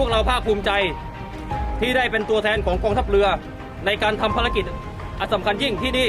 พวกเราภาคภูมิใจที่ได้เป็นตัวแทนของกองทัพเรือ ในการทำภารกิจอันสำคัญยิ่งที่นี่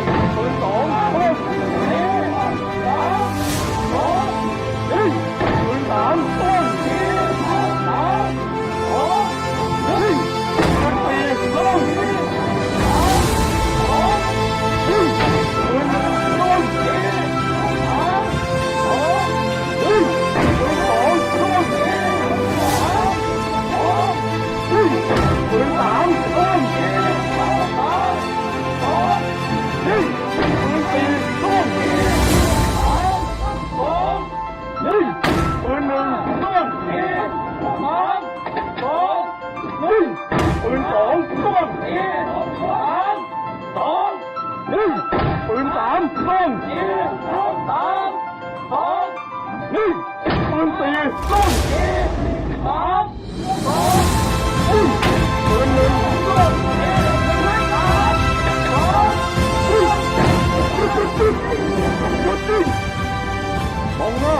องหน้า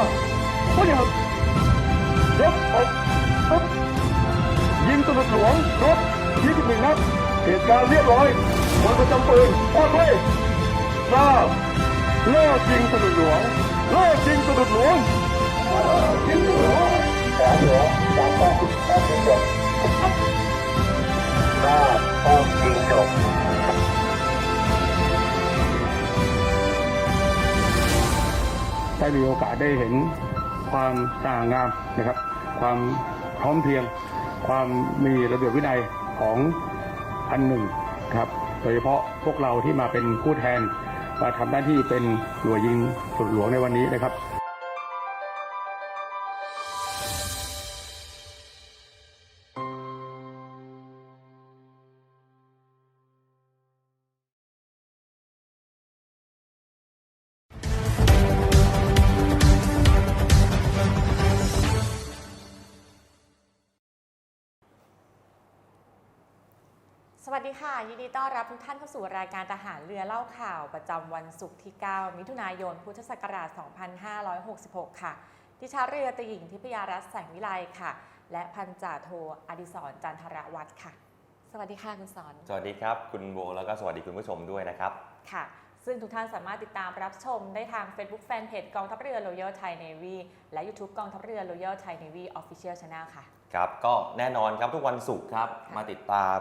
ก็อย่ายกอกปึ๊บยิงสนุดหลวงครบ21นัดเหตุการณ์เรียบร้อยวันประจำปืนปลอดภัยทราบเลิกยิงสนุดหลวงเลิกยิงสนุดหลวงยิงสนุดหลวง ได้มีโอกาสได้เห็นความสง่างามนะครับ ความพร้อมเพรียง ความมีระเบียบวินัยของพันหนึ่งครับ โดยเฉพาะพวกเราที่มาเป็นผู้แทนมาทำหน้าที่เป็นหน่วยยิงสุดหลวงในวันนี้นะครับ วัสดีค่ะ ยินดีต้อนรับทุกท่านเข้าสู่รายการทหารเรือเล่าข่าวประจำวันศุกร์ที่ 9 มิถุนายน พุทธศักราช 2566 ค่ะ ดิฉันเรือตรีหญิงทิพยารัตน์แสงวิไลค่ะ และพันจ่าโทอดิศรจันทรวัตรค่ะ สวัสดีค่ะคุณสอน สวัสดีครับ คุณโบแล้วก็สวัสดีคุณผู้ชมด้วยนะครับ ค่ะ ซึ่งทุกท่านสามารถติดตามรับชมได้ทาง Facebook Fanpage กองทัพเรือ Royal Thai Navy และ YouTube กองทัพเรือ Royal Thai Navy Official Channel ค่ะ ครับ ก็แน่นอนครับทุกวันศุกร์ครับค่ะมาติดตาม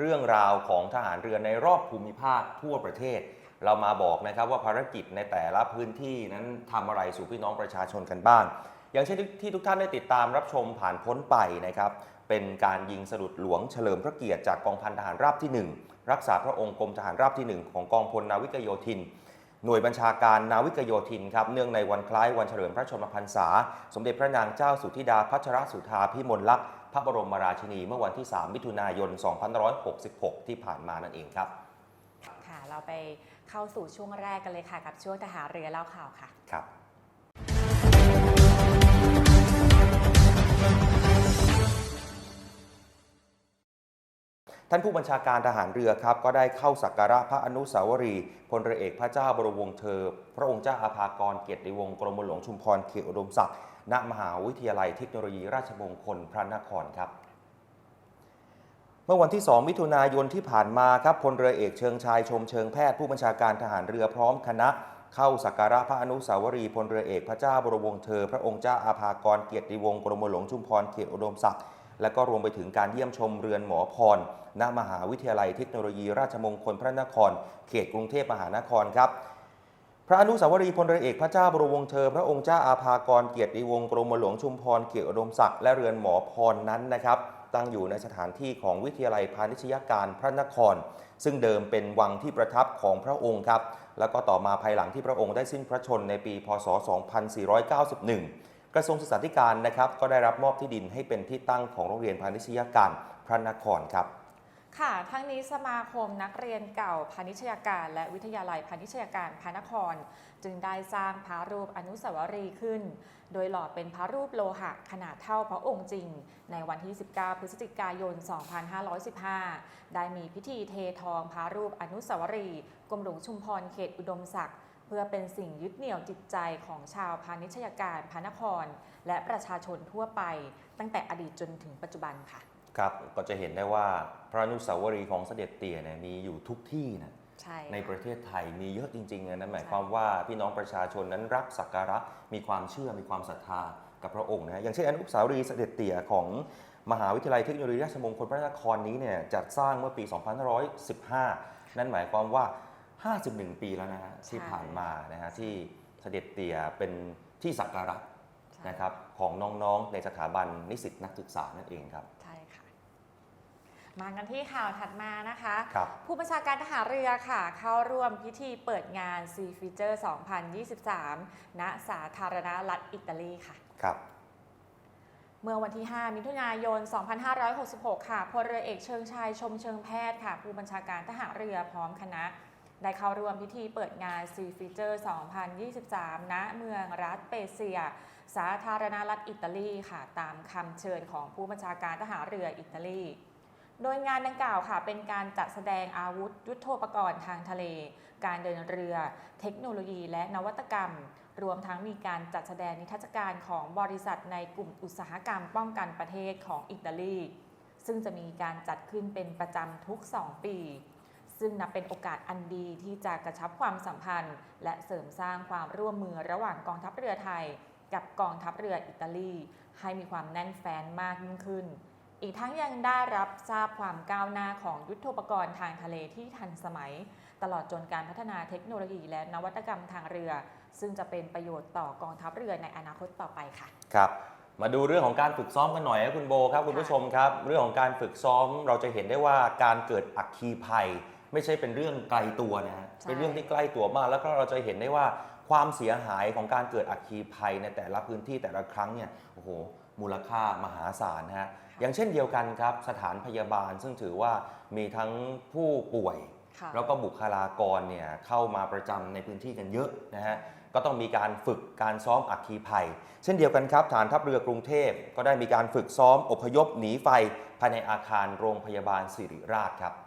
เรื่องราวของทหารเรือในรอบภูมิภาคทั่วประเทศ เรามาบอกนะครับว่าภารกิจในแต่ละพื้นที่นั้นทำอะไรสู่พี่น้องประชาชนกันบ้าง อย่างเช่นที่ทุกท่านได้ติดตามรับชมผ่านพ้นไปนะครับเป็นการยิงสลุดหลวงเฉลิมพระเกียรติจากกองพันทหารราบที่ 1 รักษาพระองค์กรมทหารราบที่ 1 ของกองพลนาวิกโยธินหน่วยบัญชาการนาวิกโยธินครับเนื่องในวันคล้ายวันเฉลิมพระชนมพรรษา สมเด็จพระนางเจ้าสุธิดาพัชรสุธาพิมลลักษณ์ พระบรมราชินีเมื่อวันที่ 3 มิถุนายน 2566 ที่ผ่านมานั่นเองครับ ค่ะ เราไปเข้าสู่ช่วงแรกกันเลยค่ะ กับช่วงทหารเรือเล่าข่าวค่ะ ครับท่านผู้บัญชาการทหารเรือครับ ก็ได้เข้าสักการะพระอนุสาวรีย์พลเรือเอกพระเจ้าบรมวงศ์เธอ พระองค์เจ้าอาภากรเกียรติวงศ์กรมหลวงชุมพรเขตอุดมศักดิ์ ณมหาวิทยาลัยเทคโนโลยีราชมงคลพระนครครับ เมื่อวันที่ 2 มิถุนายนที่ผ่านมาครับพลเรือเอกเชิงชายชมเชิงแพทย์ผู้บัญชาการทหารเรือพร้อมคณะ เข้าสักการะพระอนุสาวรีย์พลเรือเอกพระเจ้าบรมวงศ์เธอ พระองค์เจ้าอาภากรเกียรติวงศ์กรมหลวงชุมพรเขตอุดมศักดิ์และก็รวมไปถึงการเยี่ยมชมเรือนหมอพร ณ มหาวิทยาลัยเทคโนโลยี ราชมงคลพระนคร เขตกรุงเทพมหานครครับ ระอนุสาวรีย์พลเรือเอกพระเจ้าบรมวงศ์เธอ พระองค์เจ้าอาภากรเกียรติวงศ์กรมหลวงชุมพรเขตอุดมศักดิ์และเรือนหมอพรนั้นนะครับ ตั้งอยู่ในสถานที่ของวิทยาลัยพาณิชยการพระนคร ซึ่งเดิมเป็นวังที่ประทับของพระองค์ครับ แล้วก็ต่อมาภายหลังที่พระองค์ได้สิ้นพระชนในปี พศ 2491 กระทรวงศึกษาธิการนะครับก็ได้รับมอบที่ดินให้เป็นที่ตั้งของโรงเรียนพาณิชยการพระนครครับ ค่ะ ทั้งนี้สมาคมนักเรียนเก่าพาณิชยการ และวิทยาลัยพาณิชยการพระนคร จึงได้สร้างพระรูปอนุสาวรีย์ขึ้น โดยหล่อเป็นพระรูปโลหะขนาดเท่าพระองค์จริง ในวันที่ 19 พฤศจิกายน 2515 ได้มีพิธีเททองพระรูปอนุสาวรีย์กรมหลวงชุมพรเขตอุดมศักดิ์เพื่อเป็นสิ่งยึดเหนี่ยวจิตใจของชาวพาณิชยการพระนคร และประชาชนทั่วไป ตั้งแต่อดีตจนถึงปัจจุบันค่ะ ครับก็จะเห็นได้ว่าพระอนุสาวรีย์ของเสด็จเตี่ยเนี่ยมีอยู่ทุกที่นะใช่ในค่ะประเทศไทยมีเยอะจริงๆนะนั่นหมายใช่ความว่าพี่น้องประชาชนนั้นรักสักการะมีความเชื่อมีความศรัทธากับพระองค์นะฮะอย่างเช่นอนุสาวรีย์เสด็จเตี่ยของมหาวิทยาลัยเทคโนโลยีราชมงคลพระนครนี้เนี่ยจัดสร้างเมื่อปี 2515 นั่นหมายความว่า 51 ปีแล้วนะฮะที่ผ่านมานะฮะที่เสด็จเตี่ยเป็นที่สักการะใช่นะครับของน้องๆในสถาบันนิสิตนักศึกษานั่นเองครับใช่ค่ะ มากันที่ข่าวถัดมานะคะ ครับ ผู้บัญชาการทหารเรือค่ะ เข้าร่วมพิธีเปิดงาน s e a Feature 2023 ณ สาธารณรัฐอิตาลีค่ะ ครับ เมื่อวันที่ 5 มิถุนายน 2566 ค่ะพลเรือเอกเชิงชายชมเชิงแพทย์ค่ะ ผู้บัญชาการทหารเรือพร้อมคณะ ได้เข้าร่วมพิธีเปิดงาน s e a Feature 2023 ณ เมืองรัฐเปเซีย สาธารณรัฐอิตาลีค่ะ ตามคำเชิญของผู้บัญชาการทหารเรืออิตาลี โดยงานดังกล่าวค่ะ เป็นการจัดแสดงอาวุธ ยุทโธปกรณ์ทางทะเล การเดินเรือ เทคโนโลยี และนวัตกรรม รวมทั้งมีการจัดแสดงนิทรรศการของบริษัทในกลุ่มอุตสาหกรรมป้องกันประเทศของอิตาลี ซึ่งจะมีการจัดขึ้นเป็นประจำทุก 2 ปี ซึ่งนับเป็นโอกาสอันดีที่จะกระชับความสัมพันธ์ และเสริมสร้างความร่วมมือระหว่างกองทัพเรือไทย กับกองทัพเรืออิตาลี ให้มีความแน่นแฟ้นมากยิ่งขึ้น อีกทั้งยังได้รับทราบความก้าวหน้าของยุทโธปกรณ์ทางทะเลที่ทันสมัย ตลอดจนการพัฒนาเทคโนโลยีและนวัตกรรมทางเรือ ซึ่งจะเป็นประโยชน์ต่อกองทัพเรือในอนาคตต่อไปค่ะ ครับ มาดูเรื่องของการฝึกซ้อมกันหน่อยนะคุณโบครับคุณผู้ชมครับ เรื่องของการฝึกซ้อมเราจะเห็นได้ว่าการเกิดอัคคีภัย ไม่ใช่เป็นเรื่องไกลตัวนะฮะใช่เป็นเรื่องที่ใกล้ตัวมาก แล้วก็เราจะเห็นได้ว่าความเสียหายของการเกิดอัคคีภัยในแต่ละพื้นที่แต่ละครั้งเนี่ยโอ้โห มูลค่ามหาศาลนะฮะอย่างเช่นเดียวกันครับสถานพยาบาลซึ่งถือว่ามีทั้งผู้ป่วยค่ะแล้วก็บุคลากรเนี่ยเข้ามาประจำในพื้นที่กันเยอะนะฮะก็ต้องมีการฝึกการซ้อมอัคคีภัย เช่นเดียวกันครับ ฐานทัพเรือกรุงเทพก็ได้มีการฝึกซ้อมอพยพหนีไฟภายในอาคารโรงพยาบาลสิริราชครับเ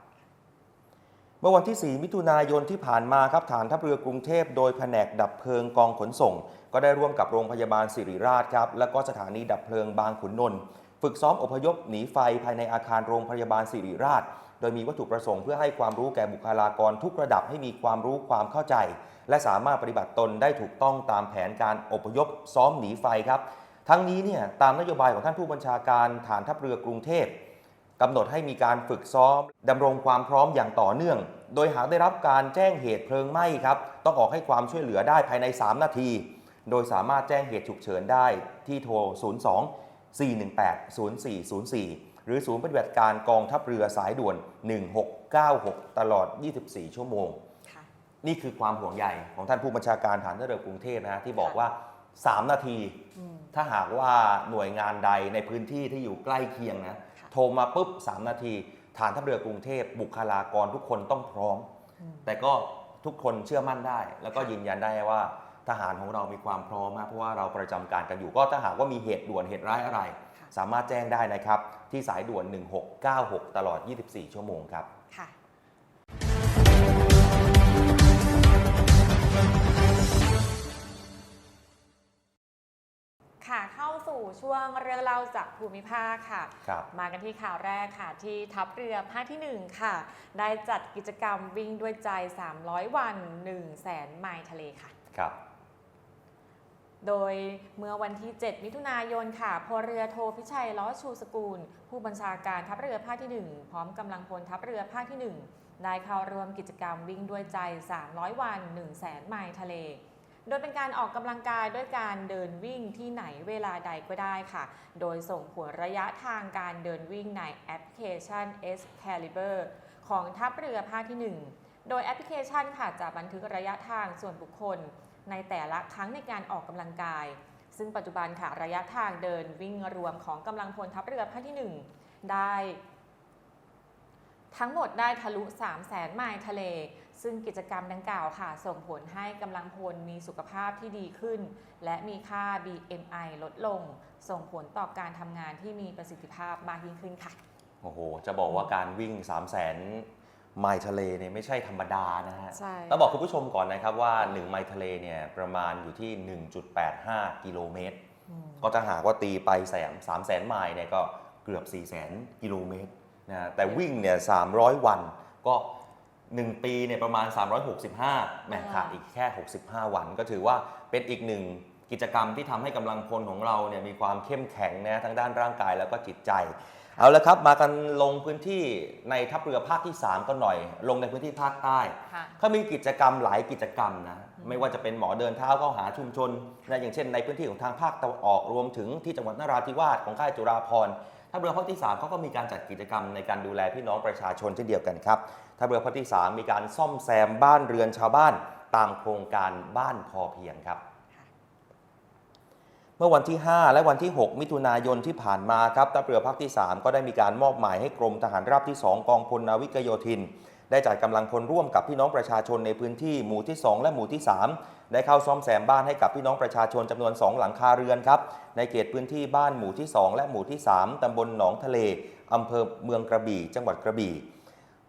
มื่อวันที่ 4 มิถุนายนที่ผ่านมาครับฐานทัพเรือกรุงเทพโดยแผนกดับเพลิงกองขนส่ง ก็ได้ร่วมกับโรงพยาบาลสิริราชครับและก็สถานีดับเพลิงบางขุนนนท์ฝึกซ้อมอพยพหนีไฟภายในอาคารโรงพยาบาลสิริราช โดยมีวัตถุประสงค์เพื่อให้ความรู้แก่บุคลากรทุกระดับให้มีความรู้ความเข้าใจ และสามารถปฏิบัติตนได้ถูกต้องตามแผนการอพยพซ้อมหนีไฟครับ ทั้งนี้เนี่ยตามนโยบายของท่านผู้บัญชาการฐานทัพเรือกรุงเทพ กำหนดให้มีการฝึกซ้อมดำรงความพร้อมอย่างต่อเนื่อง โดยหากได้รับการแจ้งเหตุเพลิงไหม้ครับ ต้องออกให้ความช่วยเหลือได้ภายใน 3 นาที โดยสามารถแจ้งเหตุฉุกเฉินได้ที่โทร 02 418 0404 หรือศูนย์ปฏิบัติการกองทัพเรือสายด่วน 1696 ตลอด 24 ชั่วโมงค่ะนี่คือความห่วงใยของท่านผู้บัญชาการฐานทัพเรือกรุงเทพนะฮะที่บอกว่า 3 นาทีอืมถ้าหากว่าหน่วยงานใดในพื้นที่ที่อยู่ใกล้เคียงนะค่ะ โทรมาปุ๊บ 3 นาที ฐานทัพเรือกรุงเทพบุคลากรทุกคนต้องพร้อมอืมแต่ก็ทุกคนเชื่อมั่นได้ แล้วก็ยืนยันได้ว่าทหารของเรามีความพร้อมมากเพราะว่าเราประจำการกันอยู่ก็ถ้าหากว่ามีเหตุด่วนเหตุร้ายอะไรค่ะสามารถแจ้งได้นะครับ ที่สายด่วน 1696 ตลอด 24 ชั่วโมงครับค่ะค่ะ สู่ช่วงเรื่องเล่าจากภูมิภาคค่ะ ครับมากันที่ข่าวแรกค่ะ ที่ทัพเรือภาคที่ 1 ค่ะ ได้จัดกิจกรรมวิ่งด้วยใจ 300 วัน 1 0 0 0 0แสนไมล์ทะเลค่ะ ครับ โดยเมื่อวันที่ 7 มิถุนายนค่ะพลเรือโทพิชัยล้อชูสกุล ผู้บัญชาการทัพเรือภาคที่ 1 พร้อมกำลังพลทัพเรือภาคที่ 1 ได้เข้าร่วมกิจกรรมวิ่งด้วยใจ 300 วัน 1 0 0 0 0แสนไมล์ทะเล โดยเป็นการออกกำลังกายด้วยการเดินวิ่งที่ไหนเวลาใดก็ได้ค่ะ โดยส่งผลระยะทางการเดินวิ่งในแอปพลิเคชัน S Caliber ของทัพเรือภาคที่ 1 โดยแอปพลิเคชันค่ะจะบันทึกระยะทางส่วนบุคคล ในแต่ละครั้งในการออกกำลังกาย ซึ่งปัจจุบันค่ะระยะทางเดินวิ่งรวมของกำลังพลทัพเรือภาคที่ 1 ได้ ทั้งหมดได้ทะลุ 3 0 0แสนไมล์ทะเล ซึ่งกิจกรรมดังกล่าวค่ะ ส่งผลให้กำลังพลมีสุขภาพที่ดีขึ้น และมีค่า BMI ลดลง ส่งผลต่อการทำงานที่มีประสิทธิภาพมากยิ่งขึ้นค่ะ โอ้โห จะบอกว่าการวิ่ง 3 0 0แสนไมล์ทะเลเนี่ยไม่ใช่ธรรมดานะฮะใช่ต้องบอกคุณผู้ชมก่อนนะครับว่า 1 ไมล์ทะเลเนี่ยประมาณอยู่ที่ 1.85 กิโลเมตรอืมก็ถ้าหากว่าตีไปแสนสามแสนไมล์เนี่ยก็เกือบ4 0 0แสนกิโลเมตรนะฮะแต่วิ่งเนี่ย300 วันก็ 1 ปีเนี่ยประมาณ 365แหมขาดอีกแค่ 65 วันก็ถือว่าเป็นอีกหนึ่งกิจกรรมที่ทำให้กำลังพลของเราเนี่ยมีความเข้มแข็งนะทั้งด้านร่างกายแล้วก็จิตใจ เอาละครับมากันลงพื้นที่ในทัพเรือภาคที่ 3 ก็หน่อย ลงในพื้นที่ภาคใต้ค่ะเขามีกิจกรรมหลายกิจกรรมนะไม่ว่าจะเป็นหมอเดินเท้าเข้าหาชุมชนนะอย่างเช่นในพื้นที่ของทางภาคตะวันออกรวมถึงที่จังหวัดนราธิวาสของค่ายจุฬาภรณ์ทัพเรือภาคที่3เขาก็มีการจัดกิจกรรมในการดูแลพี่น้องประชาชนเช่นเดียวกันครับ ทัพเรือภาคที่ 3 มีการซ่อมแซมบ้านเรือนชาวบ้าน ตามโครงการบ้านพอเพียงครับ เมื่อวันที่ 5 และวันที่ 6 มิถุนายนที่ผ่านมาครับทัพเรือภาคที่ 3 ก็ได้มีการมอบหมายให้กรมทหารราบที่ 2 กองพลนาวิกโยธิน ได้จัดกำลังพลร่วมกับพี่น้องประชาชนในพื้นที่หมู่ที่ 2 และหมู่ที่ 3 ได้เข้าซ่อมแซมบ้านให้กับพี่น้องประชาชนจำนวน 2 หลังคาเรือนครับในเขตพื้นที่บ้านหมู่ที่ 2 และหมู่ที่ 3ตำบลหนองทะเลอำเภอเมืองกระบี่ จังหวัดกระบี่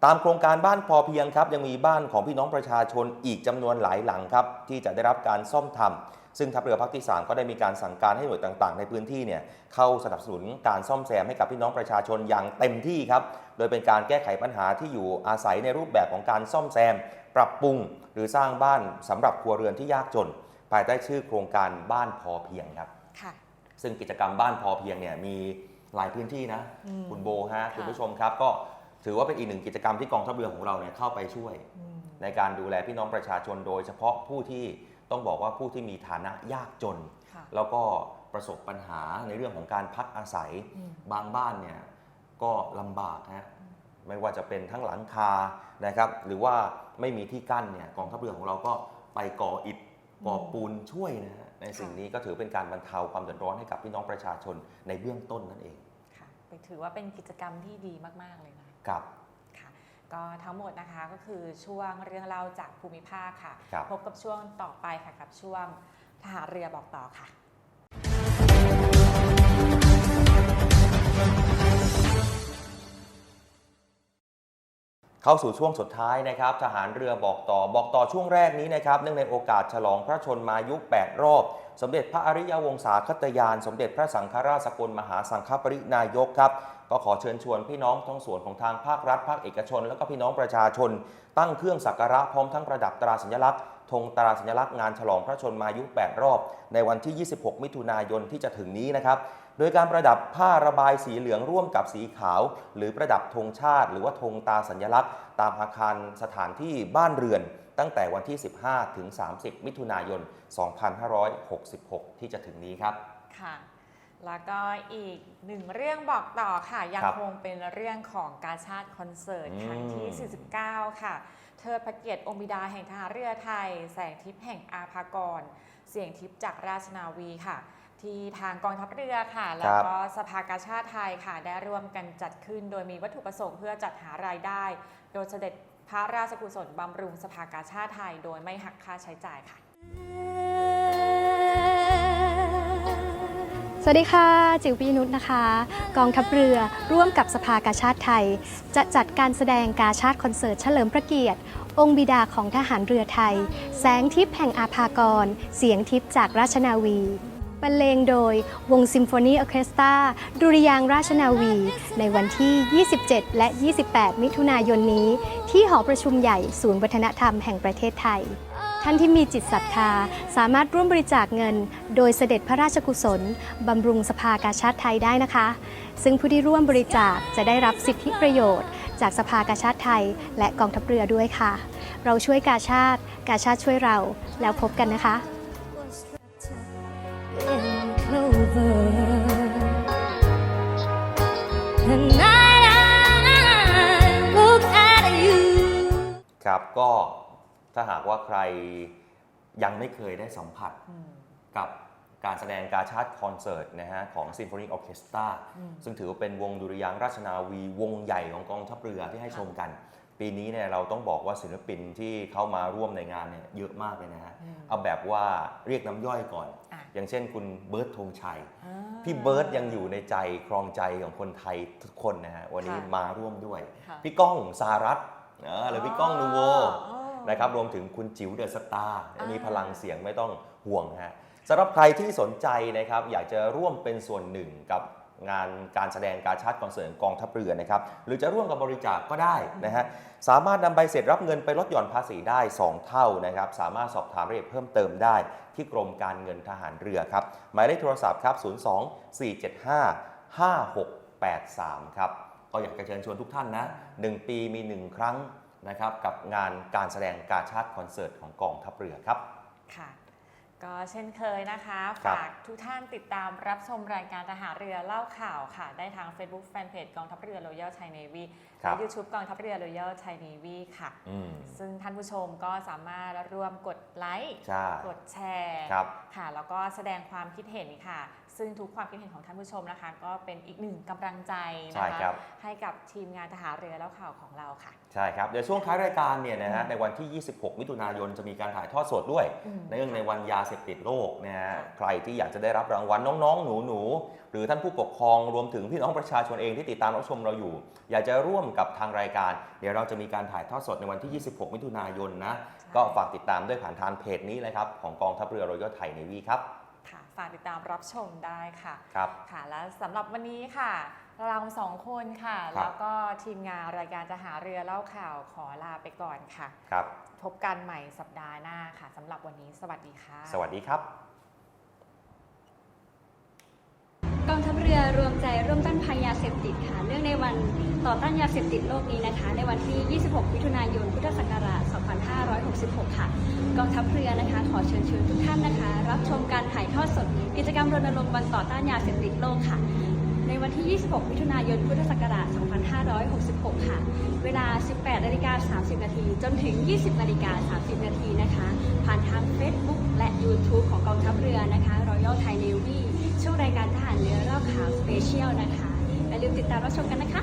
ตามโครงการบ้านพอเพียงครับ ยังมีบ้านของพี่น้องประชาชนอีกจำนวนหลายหลังครับที่จะได้รับการซ่อมทำซึ่งทัพเรือภาคที่ 3 ก็ได้มีการสั่งการให้หน่วยต่างๆ ในพื้นที่เนี่ยเข้าสนับสนุนการซ่อมแซมให้กับพี่น้องประชาชนอย่างเต็มที่ครับโดยเป็นการแก้ไขปัญหาที่อยู่อาศัยในรูปแบบของการซ่อมแซม ปรับปรุง หรือสร้างบ้านสำหรับครัวเรือนที่ยากจน ภายใต้ชื่อโครงการบ้านพอเพียงครับค่ะซึ่งกิจกรรมบ้านพอเพียงเนี่ยมีหลายพื้นที่นะอืมคุณโบฮะค่ะคุณผู้ชมครับก็ ถือว่าเป็นอีกหนึ่งกิจกรรมที่กองทัพเรือของเราเนี่ยเข้าไปช่วยอืมในการดูแลพี่น้องประชาชนโดยเฉพาะผู้ที่ต้องบอกว่าผู้ที่มีฐานะยากจนค่ะแล้วก็ประสบปัญหาในเรื่องของการพักอาศัยอืมบางบ้านเนี่ยก็ลำบากฮะไม่ว่าจะเป็นทั้งหลังคานะครับ หรือว่าไม่มีที่กั้นเนี่ยกองทัพเรือของเราก็ไปก่ออิฐก่อปูนช่วยนะฮะในสิ่งนี้ก็ถือเป็นการบรรเทาความเดือดร้อนให้กับพี่น้องประชาชนในเบื้องต้นนั่นเองค่ะถือว่าเป็นกิจกรรมที่ดีมาก ๆ เลยนะ ครับค่ะก็ทั้งหมดนะคะก็คือช่วงเรื่องเล่าจากภูมิภาคค่ะครับพบกับช่วงต่อไปค่ะกับช่วงทหารเรือบอกต่อค่ะเข้าสู่ช่วงสุดท้ายนะครับทหารเรือบอกต่อบอกต่อช่วงแรกนี้นะครับเนื่องในโอกาสฉลองพระชนมายุ 8 รอบ สมเด็จพระอริยวงศาคตยาน สมเด็จพระสังฆราชสกลมหาสังฆปรินายกครับ ก็ขอเชิญชวนพี่น้องทั้งส่วนของทางภาครัฐ ภาคเอกชน แล้วก็พี่น้องประชาชน ตั้งเครื่องสักการะพร้อมทั้งประดับตราสัญลักษณ์ธงตราสัญลักษณ์งานฉลองพระชนมายุ 8 รอบ ในวันที่ 26 มิถุนายนที่จะถึงนี้นะครับ โดยการประดับผ้าระบายสีเหลืองร่วมกับสีขาว หรือประดับธงชาติ หรือว่าธงตาสัญลักษณ์ ตามอาคารสถานที่บ้านเรือน ตั้งแต่วันที่ 15 ถึง 30 มิถุนายน 2566 ที่จะถึงนี้ครับ ค่ะ แล้วก็อีกหนึ่งเรื่องบอกต่อค่ะ ยังครับคงเป็นเรื่องของการชาติคอนเสิร์ตครั้งที่อืม49 ค่ะเทิดพระเกียรติองค์บิดาแห่งทหารเรือไทย แสงทิพย์แห่งอาภากร เสียงทิพย์จากราชนาวีค่ะ ที่ทางกองทัพเรือค่ะ แล้วก็สภากาชาติไทยค่ะ ได้ร่วมกันจัดขึ้น โดยมีวัตถุประสงค์เพื่อจัดหารายได้ โดยเสด็จพระราชกุศลบำรุงสภากาชาติไทย โดยไม่หักค่าใช้จ่ายค่ะ สวัสดีค่ะ จิ๋วปีนุชนะคะ กองทัพเรือร่วมกับสภากาชาติไทย จะจัดการแสดงกาชาติคอนเสิร์ตเฉลิมพระเกียรติ องค์บิดาของทหารเรือไทย แสงทิพย์แห่งอาภากร เสียงทิพย์จากราชนาวีบรรเลงโดยวงซิมโฟนีออร์เคสตราดุริยางราชนาวี ในวันที่ 27 และ 28 มิถุนายนนี้ ที่หอประชุมใหญ่ศูนย์วัฒนธรรมแห่งประเทศไทย ท่านที่มีจิตศรัทธาสามารถร่วมบริจาคเงิน โดยเสด็จพระราชกุศล บำรุงสภากาชาติไทยได้นะคะ ซึ่งผู้ที่ร่วมบริจาคจะได้รับสิทธิประโยชน์ จากสภากาชาติไทย และกองทัพเรือด้วยค่ะ เราช่วยกาชาติ กาชาติช่วยเราแล้วพบกันนะคะ in clover. The night I look at you. ครับก็ ถ้าหากว่าใครยังไม่เคยได้สัมผัสกับการแสดงกาชาติคอนเสิร์ตนะฮะของซิมโฟนีออเคสตราซึ่งถือว่าเป็นวงดุริยางค์ราชนาวีวงใหญ่ของกองทัพเรือที่ให้ชมกัน ปีนี้เนี่ยเราต้องบอกว่าศิลปินที่เข้ามาร่วมในงานเนี่ยเยอะมากเลยนะฮะอืมเอาแบบว่าเรียกน้ำย่อยก่อนอะอย่างเช่นคุณเบิร์ตธงชัยอ่าพี่เบิร์ตยังอยู่ในใจครองใจของคนไทยทุกคนนะฮะวันนี้ค่ะมาร่วมด้วยค่ะพี่ก้องสารัตน์เออหรือพี่ก้องนูโวอ๋อ นะครับรวมถึงคุณจิ๋วเดอะสตาร์อ่ามีมีพลังเสียงไม่ต้องห่วงฮะสำหรับใครที่สนใจนะครับอยากจะร่วมเป็นส่วนหนึ่งกับงานการแสดงการชาติคอนเสิร์ตกองทัพเรือนะครับหรือจะร่วมกับบริจาคก็ได้นะฮะสามารถนำใบเสร็จรับเงินไปลดหย่อนภาษีได้ 2 เท่านะครับสามารถสอบถามรายละเอียดเพิ่มเติมได้ ที่กรมการเงินทหารเรือครับหมายเลขโทรศัพท์ครับ 02 475 5683 ครับก็อยากจะเชิญชวนทุกท่านนะ 1 ปีมี 1 ครั้ง นะครับกับงานการแสดงการชาติคอนเสิร์ตของกองทัพเรือครับค่ะก็เช่นเคยนะคะครับฝากทุกท่านติดตามรับชมรายการทหารเรือเล่าข่าวค่ะ ได้ทาง Facebook Fanpage กองทัพเรือ Royal Thai Navy ครัและบ YouTube กองทัพเรือ Royal Thai Navy ค่ะอืมซึ่งท่านผู้ชมก็สามารถร่วมกดไลค์ใช่กดแชร์ครับค่ะแล้วก็แสดงความคิดเห็นค่ะ ซึ่งทุกความคิดเห็นของท่านผู้ชมนะคะ ก็เป็นอีกหนึ่งกำลังใจใช่นะคะครับ ให้กับทีมงานทหารเรือแล้วข่าวของเราค่ะ ใช่ครับ เดี๋ยวช่วงท้ายรายการเนี่ยนะฮะในวันที่ 26 มิถุนายนจะมีการถ่ายทอดสดด้วย อืมในเรื่องในวันยาเสพติดโลกนะฮะค่ะใครที่อยากจะได้รับรางวัลน้องๆ หนูๆ หรือท่านผู้ปกครองรวมถึงพี่น้องประชาชนเองที่ติดตามรับชมเราอยู่ อยากจะร่วมกับทางรายการ เดี๋ยวเราจะมีการถ่ายทอดสดในวันที่ 26 มิถุนายนนะ ก็ฝากติดตามด้วยผ่านทางเพจนี้เลยครับของกองทัพเรือรอยัลไทยเนวีครับค่ะ ฝากติดตามรับชมได้ค่ะครับ ค่ะ และสำหรับวันนี้ค่ะ เราสองคนค่ะ ครับ แล้วก็ทีมงานรายการทหารเรือเล่าข่าวขอลาไปก่อนค่ะ ครับ พบกันใหม่สัปดาห์หน้าค่ะสำหรับวันนี้สวัสดีค่ะ สวัสดีครับ รือรวมใจร่วมต้านภัยยาเสพติดค่ะเนื่องในวันต่อต้านยาเสพติดโลกนี้นะคะ ในวันที่ 26 มิถุนายน พุทธศักราช 2566 ค่ะ กองทัพเรือนะคะ ขอเชิญชวนทุกท่านนะคะ รับชมการถ่ายทอดสด กิจกรรมรณรงค์วันต่อต้านยาเสพติดโลกค่ะ ในวันที่ 26 มิถุนายน พุทธศักราช 2566 ค่ะ เวลา 18นาฬิกา30 นาที จนถึง 20นาฬิกา30 นาทีนะคะ ผ่านทาง Facebook และ YouTube ของกองทัพเรือนะคะ Royal Thai Navy ช่วงรายการทหารเรือรอบข่าวสเปเชียลนะคะอย่าลืมติดตามรับชมกันนะคะ